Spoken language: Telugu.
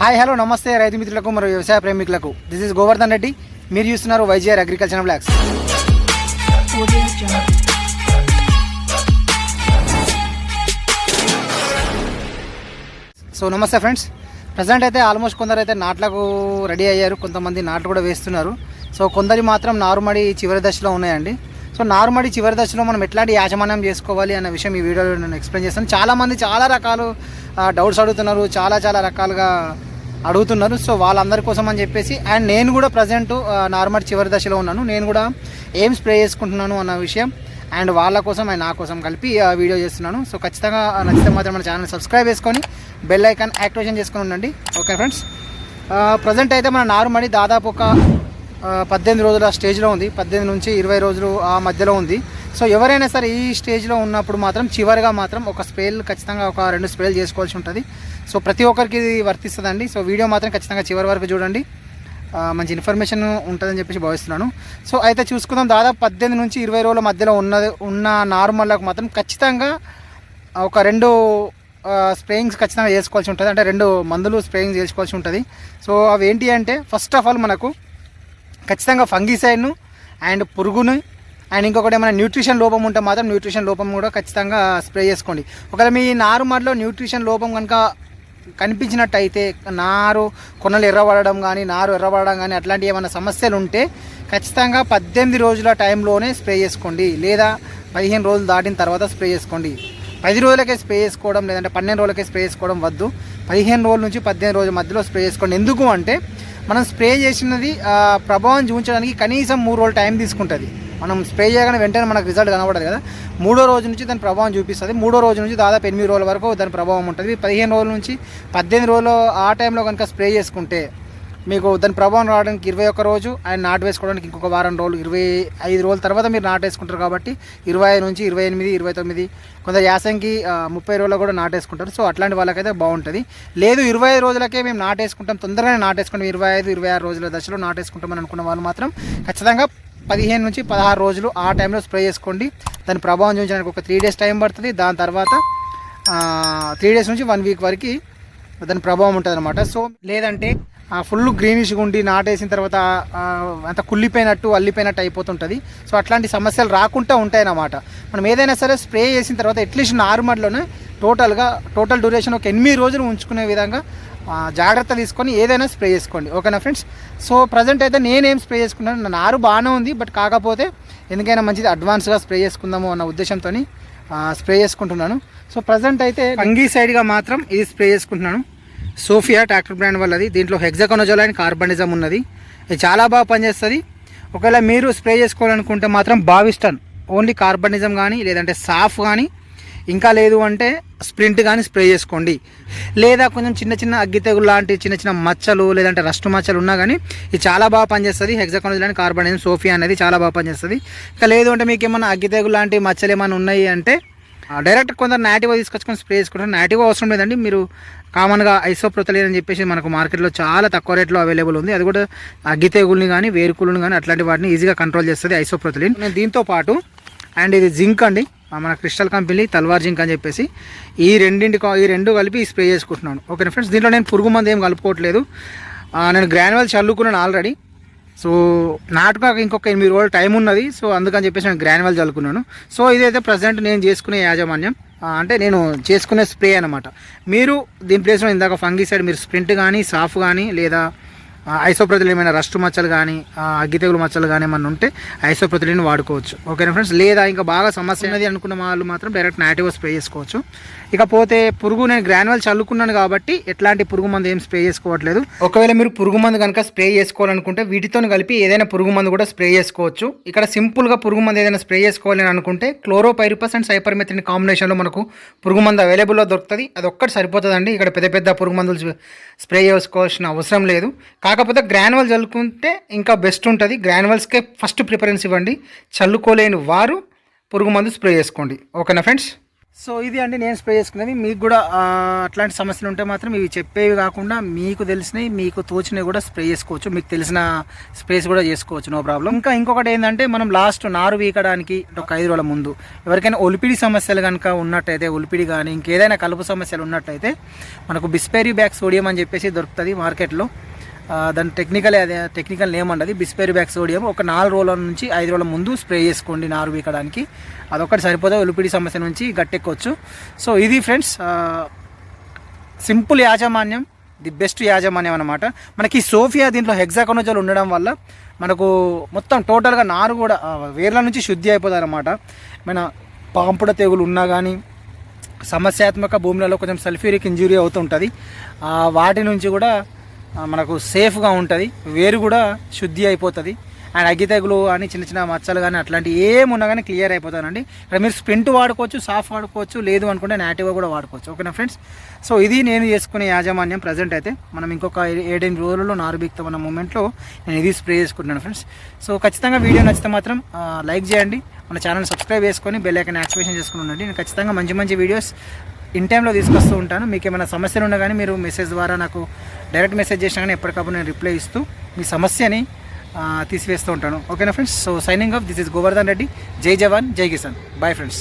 హాయ్ హలో నమస్తే రైతు మిత్రులకు మరియు వ్యవసాయ ప్రేమికులకు. This is Govardhan Reddy. మీరు చూస్తున్నారు వైజీఆర్ అగ్రికల్చర్ బ్లాక్స్ సో నమస్తే ఫ్రెండ్స్ ప్రజెంట్ అయితే ఆల్మోస్ట్ కొందరు అయితే నాట్లకు రెడీ అయ్యారు. కొంతమంది నాట్లు కూడా వేస్తున్నారు. సో కొందరి మాత్రం నారుమడి చివరి దశలో ఉన్నాయండి. సో నారుమడి చివరి దశలో మనం ఎట్లాంటి యాజమాన్యం చేసుకోవాలి అన్న విషయం ఈ వీడియోలో నేను ఎక్స్ప్లెయిన్ చేస్తాను. చాలామంది చాలా రకాలు డౌట్స్ అడుగుతున్నారు. చాలా చాలా రకాలుగా అడుగుతున్నారు. సో వాళ్ళందరి కోసం అని చెప్పేసి అండ్ నేను కూడా ప్రజెంట్ నార్మల్ చివరి దశలో ఉన్నాను. నేను కూడా ఏం స్ప్రే చేసుకుంటున్నాను అన్న విషయం అండ్ వాళ్ళ కోసం అండ్ నా కోసం కలిపి వీడియో చేస్తున్నాను. సో ఖచ్చితంగా నచ్చితే మాత్రం మన ఛానల్ సబ్స్క్రైబ్ చేసుకొని బెల్ ఐకాన్ యాక్టివేషన్ చేసుకొని ఉండండి. Okay friends? ప్రజెంట్ అయితే మన నారుమడి దాదాపు ఒక పద్దెనిమిది రోజుల స్టేజ్లో ఉంది. పద్దెనిమిది నుంచి ఇరవై రోజులు ఆ మధ్యలో ఉంది. సో ఎవరైనా సరే ఈ స్టేజ్లో ఉన్నప్పుడు మాత్రం చివరిగా మాత్రం ఒక స్ప్రేలు ఖచ్చితంగా ఒక రెండు స్ప్రేలు చేసుకోవాల్సి ఉంటుంది. సో ప్రతి ఒక్కరికి ఇది వర్తిస్తుందండి. సో వీడియో మాత్రం ఖచ్చితంగా చివరి వరకు చూడండి. మంచి ఇన్ఫర్మేషన్ ఉంటుందని చెప్పేసి భావిస్తున్నాను. సో అయితే చూసుకుందాం. దాదాపు పద్దెనిమిది నుంచి ఇరవై రోజుల మధ్యలో ఉన్నది ఉన్న నార్మల్లకు మాత్రం ఖచ్చితంగా ఒక రెండు స్ప్రేయింగ్స్ ఖచ్చితంగా చేసుకోవాల్సి ఉంటుంది. అంటే రెండు మందులు స్ప్రేయింగ్ చేసుకోవాల్సి ఉంటుంది. సో అవి ఏంటి అంటే ఫస్ట్ ఆఫ్ ఆల్ మనకు ఖచ్చితంగా ఫంగిసైడ్ను అండ్ పురుగును అండ్ ఇంకొకటి ఏమైనా న్యూట్రిషన్ లోపం ఉంటే మాత్రం న్యూట్రిషన్ లోపం కూడా ఖచ్చితంగా స్ప్రే చేసుకోండి. ఒకవేళ మీ నారుమడిలో న్యూట్రిషన్ లోపం కనుక కనిపించినట్టయితే నారు కొనలు ఎర్రబడడం కానీ నారు ఎర్రబడడం కానీ అట్లాంటి ఏమైనా సమస్యలు ఉంటే ఖచ్చితంగా పద్దెనిమిది రోజుల టైంలోనే స్ప్రే చేసుకోండి. లేదా పదిహేను రోజులు దాటిన తర్వాత స్ప్రే చేసుకోండి. పది రోజులకే స్ప్రే చేసుకోవడం లేదంటే పన్నెండు రోజులకే స్ప్రే చేసుకోవడం వద్దు. పదిహేను రోజుల నుంచి పద్దెనిమిది రోజుల మధ్యలో స్ప్రే చేసుకోండి. ఎందుకు అంటే మనం స్ప్రే చేసినది ప్రభావం చూపించడానికి కనీసం మూడు రోజులు టైం తీసుకుంటుంది. మనం స్ప్రే చేయగానే వెంటనే మనకు రిజల్ట్ కనబడదు కదా. మూడో రోజు నుంచి దాని ప్రభావం చూపిస్తుంది. మూడో రోజు నుంచి దాదాపు ఎనిమిది రోజుల వరకు దాని ప్రభావం ఉంటుంది. పదిహేను రోజుల నుంచి పద్దెనిమిది రోజులు ఆ టైంలో కనుక స్ప్రే చేసుకుంటే మీకు దాని ప్రభావం రావడానికి ఇరవై ఒక్క రోజు ఆయన నాటు వేసుకోవడానికి ఇంకొక వారం రోజులు ఇరవై ఐదు రోజుల తర్వాత మీరు నాటు వేసుకుంటారు కాబట్టి ఇరవై ఐదు నుంచి ఇరవై ఎనిమిది ఇరవై తొమ్మిది కొంత యాసంకి ముప్పై రోజుల్లో కూడా నాటేసుకుంటారు సో అట్లాంటి వాళ్ళకైతే బాగుంటుంది. లేదు ఇరవై ఐదు రోజులకే మేము నాటేసుకుంటాం తొందరగానే నాటేసుకుంటాం ఇరవై ఐదు ఇరవై ఆరు రోజుల దశలో నాటేసుకుంటామని అనుకున్న వాళ్ళు మాత్రం ఖచ్చితంగా పదిహేను నుంచి పదహారు రోజులు ఆ టైంలో స్ప్రే చేసుకోండి. దాని ప్రభావం చూపించడానికి ఒక త్రీ డేస్ టైం పడుతుంది. దాని తర్వాత త్రీ డేస్ నుంచి వన్ వీక్ వరకు దాని ప్రభావం ఉంటుంది అనమాట సో లేదంటే ఫుల్ గ్రీనిష్గా ఉండి నాటేసిన తర్వాత అంత కుళ్ళిపోయినట్టు అల్లిపోయినట్టు అయిపోతుంటుంది. సో అట్లాంటి సమస్యలు రాకుండా ఉంటాయన్నమాట. మనం ఏదైనా సరే స్ప్రే చేసిన తర్వాత అట్లీస్ట్ నార్మల్లోనే టోటల్గా టోటల్ డ్యూరేషన్ ఒక ఎనిమిది రోజులు ఉంచుకునే విధంగా జాగ్రత్త తీసుకొని ఏదైనా స్ప్రే చేసుకోండి. ఓకేనా ఫ్రెండ్స్? సో ప్రజెంట్ అయితే నేనేం స్ప్రే చేసుకున్నాను. నా నారు బాగానే ఉంది బట్ కాకపోతే ఎందుకైనా మంచిది అడ్వాన్స్గా స్ప్రే చేసుకుందాము అన్న ఉద్దేశంతో స్ప్రే చేసుకుంటున్నాను. సో ప్రజెంట్ అయితే అంగీ సైడ్గా మాత్రం ఇది స్ప్రే చేసుకుంటున్నాను. సోఫియా ట్రాక్టర్ బ్రాండ్ వల్లది. దీంట్లో హెగ్జకనోజోల్ అండ్ కార్బనిజం ఉన్నది. ఇది చాలా బాగా పనిచేస్తుంది. ఒకవేళ మీరు స్ప్రే చేసుకోవాలనుకుంటే మాత్రం బావిస్టన్ ఓన్లీ కార్బనిజం కానీ లేదంటే సాఫ్ కానీ ఇంకా లేదు అంటే స్ప్రింట్ కానీ స్ప్రే చేసుకోండి. లేదా కొంచెం చిన్న చిన్న అగ్గి తెగులు లాంటి చిన్న చిన్న మచ్చలు లేదంటే రస్ట్ మచ్చలు ఉన్నా కానీ ఇది చాలా బాగా పనిచేస్తుంది. హెగ్జాకొనజోల్ కార్బన్ అనేది సోఫియా అనేది చాలా బాగా పనిచేస్తుంది. ఇంకా లేదు అంటే మీకు ఏమన్నా అగ్గి తెగులు లాంటి మచ్చలు ఏమైనా ఉన్నాయి అంటే డైరెక్ట్ కొందరు నాటివో తీసుకొచ్చుకొని స్ప్రే చేసుకుంటారు నాటివో అవసరం లేదండి. మీరు కామన్గా ఐసోప్రోతలిన్ అని చెప్పేసి మనకు మార్కెట్లో చాలా తక్కువ రేట్లో అవైలబుల్ ఉంది. అది కూడా అగ్గి తెగుల్ని కానీ వేరుకులను కానీ అట్లాంటి వాటిని ఈజీగా కంట్రోల్ చేస్తుంది ఐసోప్రోతలిన్ నేను దీంతో పాటు అండ్ ఇది జింక్ అండి. మన క్రిస్టల్ కంపెనీ తల్వార్ జింక్ అని చెప్పేసి ఈ రెండింటి ఈ రెండు కలిపి స్ప్రే చేసుకుంటున్నాను. ఓకే ఫ్రెండ్స్ దీంట్లో నేను పురుగు మందు ఏం కలుపుకోవట్లేదు. నేను గ్రాన్యువల్ చల్లుకున్నాను ఆల్రెడీ. సో నాటుకు ఇంకొక ఎనిమిది రోజులు టైం ఉన్నది. సో అందుకని చెప్పేసి నేను గ్రాన్యువల్ చల్లుకున్నాను. సో ఇదైతే ప్రజెంట్ నేను చేసుకునే యాజమాన్యం. అంటే నేను చేసుకునే స్ప్రే అనమాట మీరు దీని ప్లేస్లో ఇందాక ఫంగిసైడ్ మీరు స్ప్రింట్ కానీ సాఫ్ కానీ లేదా ఐసోప్రతిలు ఏమైనా రస్ట్ మచ్చలు కానీ అగ్గి తెగులు మచ్చలు కానీ ఏమైనా ఉంటే ఐసోప్రతిలిని వాడుకోవచ్చు. ఓకేనా ఫ్రెండ్స్? లేదా ఇంకా బాగా సమస్య ఉన్నది అనుకున్న వాళ్ళు మాత్రం డైరెక్ట్ నాటివ్ స్ప్రే చేసుకోవచ్చు. ఇకపోతే పురుగు నేను గ్రాన్యువల్ చల్లుకున్నాను కాబట్టి ఎట్లాంటి పురుగు మందు ఏం స్ప్రే చేసుకోవట్లేదు. ఒకవేళ మీరు పురుగు మందు కనుక స్ప్రే చేసుకోవాలనుకుంటే వీటితో కలిపి ఏదైనా పురుగు మందు కూడా స్ప్రే చేసుకోవచ్చు. ఇక్కడ సింపుల్గా పురుగు మందు ఏదైనా స్ప్రే చేసుకోవాలి అని అనుకుంటే క్లోరోపైరిపస్ అండ్ సైపర్మెథిన్ కాంబినేషన్లో మనకు పురుగు మందు అవైలబుల్లో దొరుకుతుంది. అది ఒక్కటి సరిపోతుందండి. ఇక్కడ పెద్ద పెద్ద పురుగు మందులు స్ప్రే చేసుకోవాల్సిన అవసరం లేదు. కాకపోతే గ్రాన్యువల్ చల్లుకుంటే ఇంకా బెస్ట్ ఉంటుంది. గ్రానువల్స్కే ఫస్ట్ ప్రిఫరెన్స్ ఇవ్వండి. చల్లుకోలేని వారు పురుగు మందు స్ప్రే చేసుకోండి. ఓకేనా ఫ్రెండ్స్ సో ఇది అండి నేను స్ప్రే చేసుకునేది మీకు కూడా అట్లాంటి సమస్యలు ఉంటే మాత్రం ఇవి చెప్పేవి కాకుండా మీకు తెలిసినవి మీకు తోచినవి కూడా స్ప్రే చేసుకోవచ్చు. మీకు తెలిసిన స్ప్రేస్ కూడా చేసుకోవచ్చు. నో ప్రాబ్లం ఇంకా ఇంకొకటి ఏంటంటే మనం లాస్ట్ నారు వీకడానికి ఒక ఐదు రోజుల ముందు ఎవరికైనా ఒలిపిడి సమస్యలు కనుక ఉన్నట్టయితే ఒలిపిడి కానీ ఇంకేదైనా కలుపు సమస్యలు ఉన్నట్టయితే మనకు బిస్పెరీ బ్యాగ్ సోడియం అని చెప్పేసి దొరుకుతుంది మార్కెట్లో. దాని టెక్నికల్ అదే టెక్నికల్ నేమ్ అండి బిస్పేరి బ్యాక్ సోడియం ఒక నాలుగు రోజుల నుంచి ఐదు రోజుల ముందు స్ప్రే చేసుకోండి నారు వీకడానికి. అదొకటి సరిపోతే ఒలిపిడి సమస్య నుంచి గట్టెక్కొచ్చు. సో ఇది ఫ్రెండ్స్ సింపుల్ యాజమాన్యం ది బెస్ట్ యాజమాన్యం అనమాట మనకి సోఫియా దీంట్లో హెగ్జాకనోజల్ ఉండడం వల్ల మనకు మొత్తం టోటల్గా నారు కూడా వేర్ల నుంచి శుద్ధి అయిపోతుంది అనమాట మన పాంపుడ తెగులు ఉన్నా కానీ సమస్యాత్మక భూములలో కొంచెం సల్ఫ్యూరిక్ ఇంజురీ అవుతుంటుంది. వాటి నుంచి కూడా మనకు సేఫ్గా ఉంటుంది. వేరు కూడా శుద్ధి అయిపోతుంది. అండ్ అగ్గి తెగులు అని చిన్న చిన్న మచ్చలు కానీ అట్లాంటి ఏమున్నా కానీ క్లియర్ అయిపోతానండి ఇక్కడ మీరు స్ప్రింట్ వాడుకోవచ్చు సాఫ్ వాడుకోవచ్చు లేదు అనుకుంటే నాటివ్గా కూడా వాడుకోవచ్చు. ఓకేనా ఫ్రెండ్స్? సో ఇది నేను చేసుకునే యాజమాన్యం ప్రజెంట్ అయితే. మనం ఇంకొక ఏడెనిమిది రోజుల్లో నార్బిక్తో ఉన్న మూమెంట్లో నేను ఇది స్ప్రే చేసుకుంటున్నాను ఫ్రెండ్స్. సో ఖచ్చితంగా వీడియో నచ్చితే మాత్రం లైక్ చేయండి. మన ఛానల్ సబ్స్క్రైబ్ చేసుకొని బెల్ ఐకన్ యాక్టివేషన్ చేసుకుని ఉండండి. నేను ఖచ్చితంగా మంచి మంచి వీడియోస్ ఇన్ టైంలో తీసుకొస్తూ ఉంటాను. మీకు ఏమైనా సమస్యలు ఉన్నా కానీ మీరు మెసేజ్ ద్వారా నాకు డైరెక్ట్ మెసేజ్ చేసినా కానీ ఎప్పటికప్పుడు నేను రిప్లై ఇస్తూ మీ సమస్యని తీసివేస్తూ ఉంటాను. ఓకేనా friends? So signing off this is Govardhan Reddy జై జవాన్ జై కిసాన్ బాయ్ ఫ్రెండ్స్